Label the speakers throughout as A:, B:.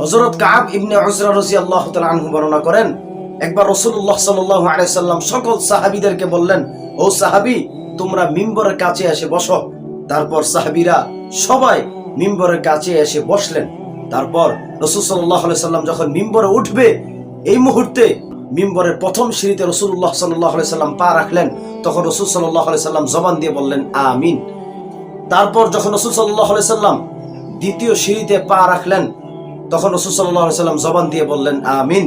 A: হজরত কাব ইবনে উজরা রাদিয়াল্লাহু আল্লাহ আনহু বর্ণনা করেন, একবার রাসূলুল্লাহ সাল্লাল্লাহু আলাইহি সাল্লাম সকল সাহাবীদেরকে বললেন, ও সাহাবী, তোমরা মিম্বরের কাছে এসে বসো। তারপর সাহাবীরা সবাই মিম্বরের কাছে এসে বসলেন। তারপর রসুল সাল্লাহ আলাইহি সাল্লাম যখন মিম্বরে উঠবে, এই মুহূর্তে মিম্বরের প্রথম সিঁড়িতে রসুল্লাহ সাল্লাহ আলাইহি সাল্লাম পা রাখলেন। তখন রসুল সাল্লাহ আলাইহি সাল্লাম জবান দিয়ে বললেন, আমিন। তারপর যখন রসুল সাল্লাহ আলাইহি সাল্লাম দ্বিতীয় সিঁড়িতে পা রাখলেন তখন রসুল সাল্লাহ সাল্লাম জবান দিয়ে বললেন, আমিন।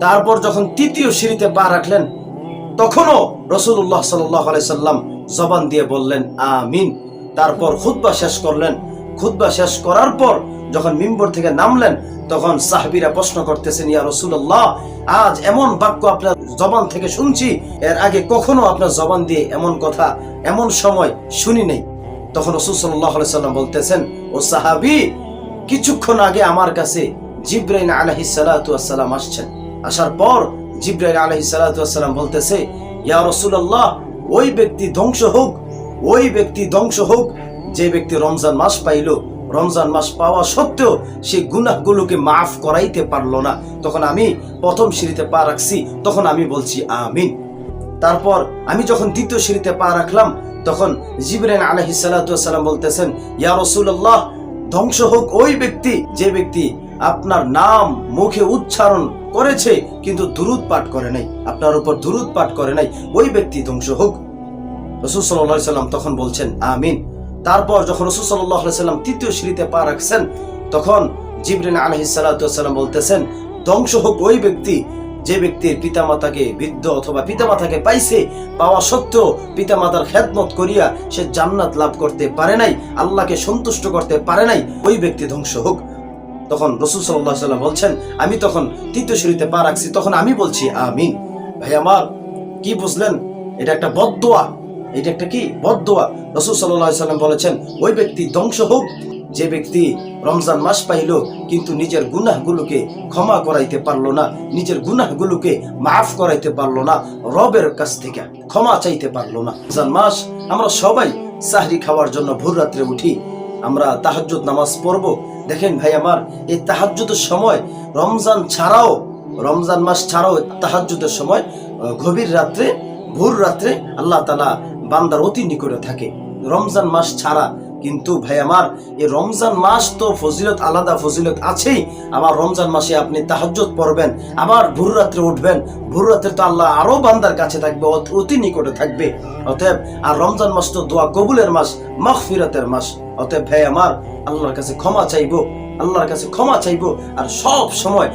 A: তারপর যখন তৃতীয় সিঁড়িতে পা রাখলেন, তখনও রসুল্লাহ সাল্লাহ সাল্লাম জবান দিয়ে বললেন, আমিন। তারপর খুতবা শেষ করলেন। খুতবা শেষ করার পর যখন মিম্বর থেকে নামলেন, তখন সাহাবিরা প্রশ্ন করতেছেন, ইয়া রসুল্লাহ আজ এমন বাক্য আপনার জবান থেকে শুনছি, এর আগে কখনো আপনার জবান দিয়ে এমন কথা, এমন সময় শুনি নেই। তখন রসুল সাল্লাহ সাল্লাম বলতেছেন, ও সাহাবি কিছুক্ষণ আগে আমার কাছে জিব্রাইল আলহি সালাম আসছেন। আসার পর জিব্রাইল আলহি সালাম বলতেছে, ইয়া রসুল্লাহ ওই ব্যক্তি ধ্বংস হোক, ওই ব্যক্তি ধ্বংস হোক, যে ব্যক্তি রমজান মাস পাইল, রমজান মাস পাওয়া সত্ত্বেও সেই গুনাহগুলোকে মাফ করাইতে পারল না। তখন আমি প্রথম সিঁড়িতে পা রাখছি, তখন আমি বলছি, আমিন। তারপর আমি যখন দ্বিতীয় সিঁড়িতে পা রাখলাম, তখন জিবরেন আলহি সাল্লাম বলতেছেন, ইয়া রসুল্লাহ ধ্বংস হোক ওই ব্যক্তি, যে ব্যক্তি আপনার নাম মুখে উচ্চারণ করেছে, কিন্তু দুরুদ পাঠ করে নাই, আপনার উপর দুরুদ পাঠ করে নাই, ওই ব্যক্তি ধ্বংস হোক। রসুল সাল্লাহ সাল্লাম তখন বলছেন, আমিন। তারপর যখন রসুল সাল্লাহ সাল্লাম তৃতীয় সিঁড়িতে পা রাখছেন, তখন জিবরিন আলহি সাল্লাম বলতেছেন, ধ্বংস হোক ওই ব্যক্তি যে ব্যক্তির পিতামাতাকে বৃদ্ধ অথবা পিতামাতাকে পাইছে, পাওয়া সত্ত্বেও পিতামাতার খেদমত করিয়া সে জান্নাত লাভ করতে পারে নাই, আল্লাহকে সন্তুষ্ট করতে পারে নাই, ওই ব্যক্তি ধ্বংস হোক। তখন রসুল সাল্লাহ সাল্লাম বলছেন, আমি তখন তৃতীয় সিঁড়িতে পা রাখছি, তখন আমি বলছি, আমিন। ভাই আমার, কি বুঝলেন? এটা একটা বদোয়া এটা একটা কি? বদোয়া রসুল সাল্লাহ সাল্লাম বলেছেন, ওই ব্যক্তি ধ্বংস হোক। যে ব্যক্তি রমজান মাস পাইল, কিন্তু নিজের গুনাহগুলোকে ক্ষমা করাইতে পারল না, নিজের গুনাহগুলোকে মাফ করাইতে পারল না, রবের কাছ থেকে ক্ষমা চাইতে পারল না। রমজান মাস আমরা সবাই সাহরি খাওয়ার জন্য ভোর রাত্রে উঠি, আমরা তাহাজ্জুদ নামাজ পড়ব। দেখেন ভাই আমার, এই তাহাজ্জুদের সময় রমজান ছাড়াও, রমজান মাস ছাড়াও তাহাজ্জুদের সময় গভীর রাত্রে, ভোর রাত্রে আল্লাহ তালা বান্দার অতি নিকটে থাকে। রমজান মাস ছাড়া কিন্তু ভাই আমার, এই রমজান মাস তো ফজিলত আলাদা ফজিলত আছেই। আবার রমজান মাসে আপনি তাহাজ্জুদ পড়বেন, আবার ভোর রাত্রে উঠবেন। ভোর রাত্রে তো আল্লাহ আরও বান্দার কাছে থাকবে, অতি নিকটে থাকবে। অতএব, আর রমজান মাস তো দোয়া কবুলের মাস, মাগফিরাতের মাস। অতএব ভাই আমার, আল্লাহর কাছে ক্ষমা চাইব। আল্লাহর কাছে ক্ষমা চাইব। আর সব সময়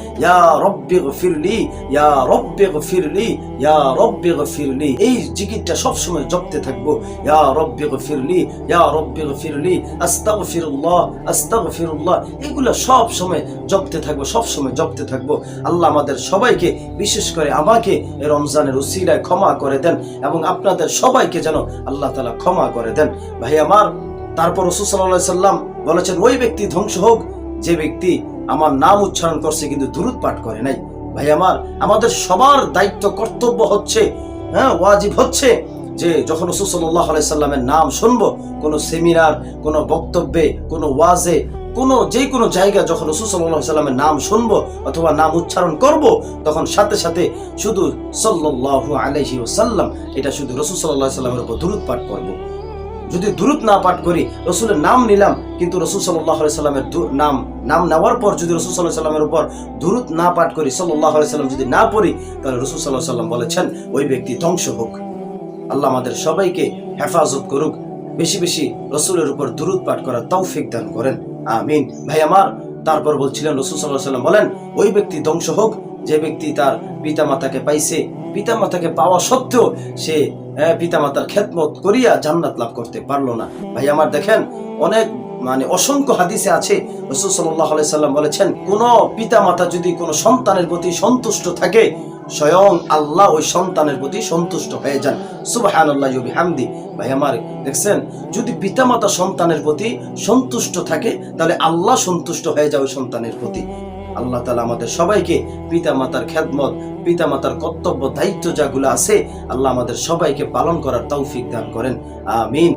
A: রব্বি গফিরলি, ইয়া রব্বি গফিরলি, ইয়া রব্বি গফিরলি। এই জিকিরটা সব সময় জপতে থাকব। ইয়া রব্বি গফিরলি, ইয়া রব্বি গফিরলি, আস্তাগফিরুল্লাহ আস্তাগফিরুল্লাহ। এগুলো সব সময় জপতে থাকব, সব সময় জপতে থাকব। আল্লাহ আমাদের সবাইকে, বিশেষ করে আমাকে রমজানের উসিলায় ক্ষমা করে দেন এবং আপনাদের সবাইকে যেন আল্লাহ তালা ক্ষমা করে দেন। ভাই আমার, তারপর রসুল সাল্লাহ সাল্লাম বলেছেন, ওই ব্যক্তি ধ্বংস হোক যে ব্যক্তি আমার নাম উচ্চারণ করছে কিন্তু দুরুদ পাঠ করে নাই। ভাই, আমার, আমাদের সবার দায়িত্ব, কর্তব্য হচ্ছে হ্যাঁ ওয়াজিব হচ্ছে যে যখন রসুল সাল্লাহ নাম শুনব, কোনো সেমিনার, কোনো বক্তব্যে, কোনো ওয়াজে, কোনো যে কোনো জায়গা যখন রসুল সাল্লাহ সাল্লামের নাম শুনব অথবা নাম উচ্চারণ করব, তখন সাথে সাথে শুধু সাল্লাহ আলহি ওসাল্লাম এটা শুধু রসুল সাল্লাহ সাল্লামের উপর দুরুদ পাঠ করব। যদি দূরত না পাঠ করি, রসুলের নাম নিলাম, কিন্তু রসুল সাল্লাহ সাল্লামের নাম নাম নেওয়ার পর যদি রসুল সাল্লাহ সাল্লামের উপর দূরত না পাঠ করি সাল্লাহ সাল্লাম যদি না পড়ি, তাহলে রসুল সাল্লাহ সাল্লাম বলেছেন, ওই ব্যক্তি ধ্বংস হোক। আল্লাহ আমাদের সবাইকে হেফাজত করুক। বেশি বেশি রসুলের উপর দূরত পাঠ করার তৌফিক দান করেন। আমিন। ভাই আমার, তারপর বলছিলেন রসুল সাল্লাহ সাল্লাম বলেন, ওই ব্যক্তি ধ্বংস হোক যে ব্যক্তি তার পিতা মাতাকে পাইছে পিতা মাতাকে পাওয়া সত্ত্বেও সে পিতামাতার খেদমত করিয়া জান্নাত লাভ করতে পারল না। ভাই, আমার দেখেন, অনেক মানে অসংখ্য হাদিসে আছে, রসুল সাল্লাম বলেছেন, কোন পিতা মাতা যদি কোনো সন্তানের প্রতি সন্তুষ্ট থাকে, স্বয়ং আল্লাহ ওই সন্তানের প্রতি সন্তুষ্ট হয়ে যান। সুবাহান হামদি ভাই, আমার দেখছেন, যদি পিতামাতা সন্তানের প্রতি সন্তুষ্ট থাকে, তাহলে আল্লাহ সন্তুষ্ট হয়ে যায় ওই সন্তানের প্রতি। আল্লাহ তালা আমাদের সবাইকে পিতা মাতার খ্যাতমত পিতা মাতার কর্তব্য, দায়িত্ব যাগুলো আছে, আল্লাহ আমাদের সবাইকে পালন করার তৌফিক দান করেন। আমিন।